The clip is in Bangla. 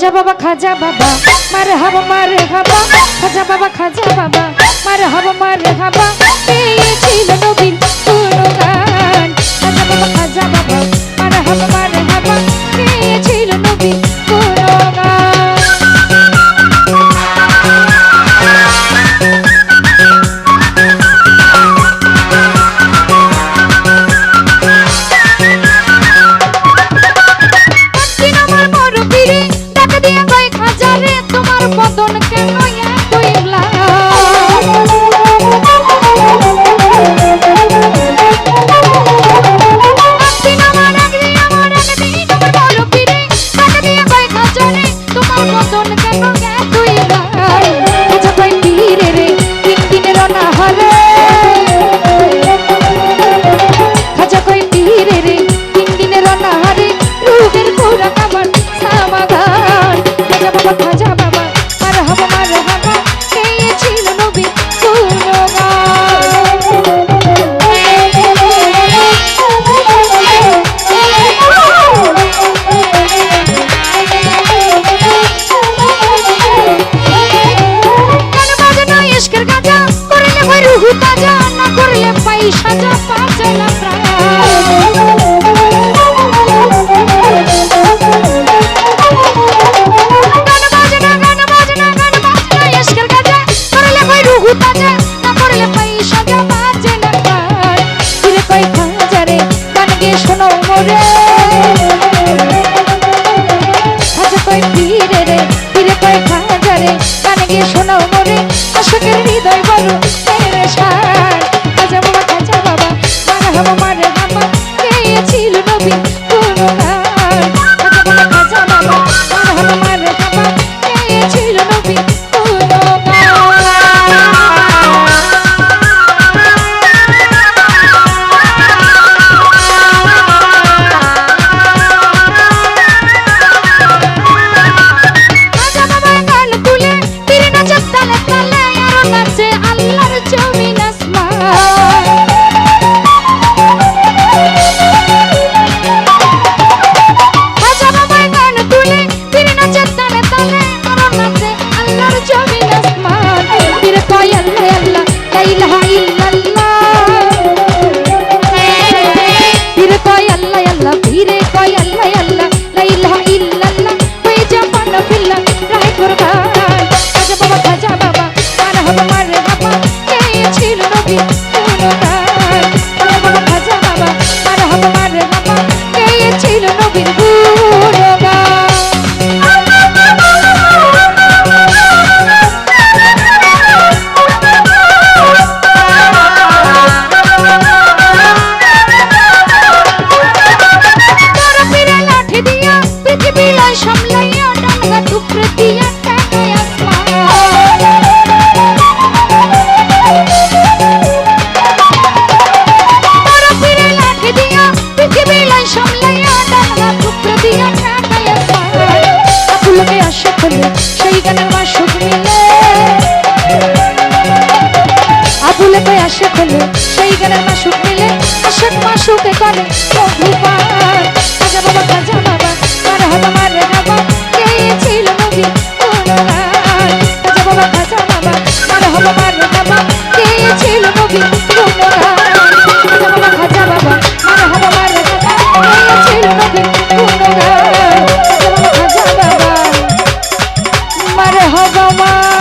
খাজা বাবা খাজা বাবা, মার হব মার হব। খাজা বাবা খাজা বাবা, মার হব মার হব। এই ছিল নবীন কোনো গান খাজা বাবা খাজা বাবা। বাজে না পড়লে পয়সা যা বাজে না পায় কয় খাজারে গান গে শোনো মোরে। I'll be the মনে আশা করলে সেই গানের মাসুক মিলে আবুলে কই আশা করলে সেই গানের মাসুক মিলে আশাক মাসুকে করে বাবা খাজা বাবা মারা হবা মারে বাবা ভগবান।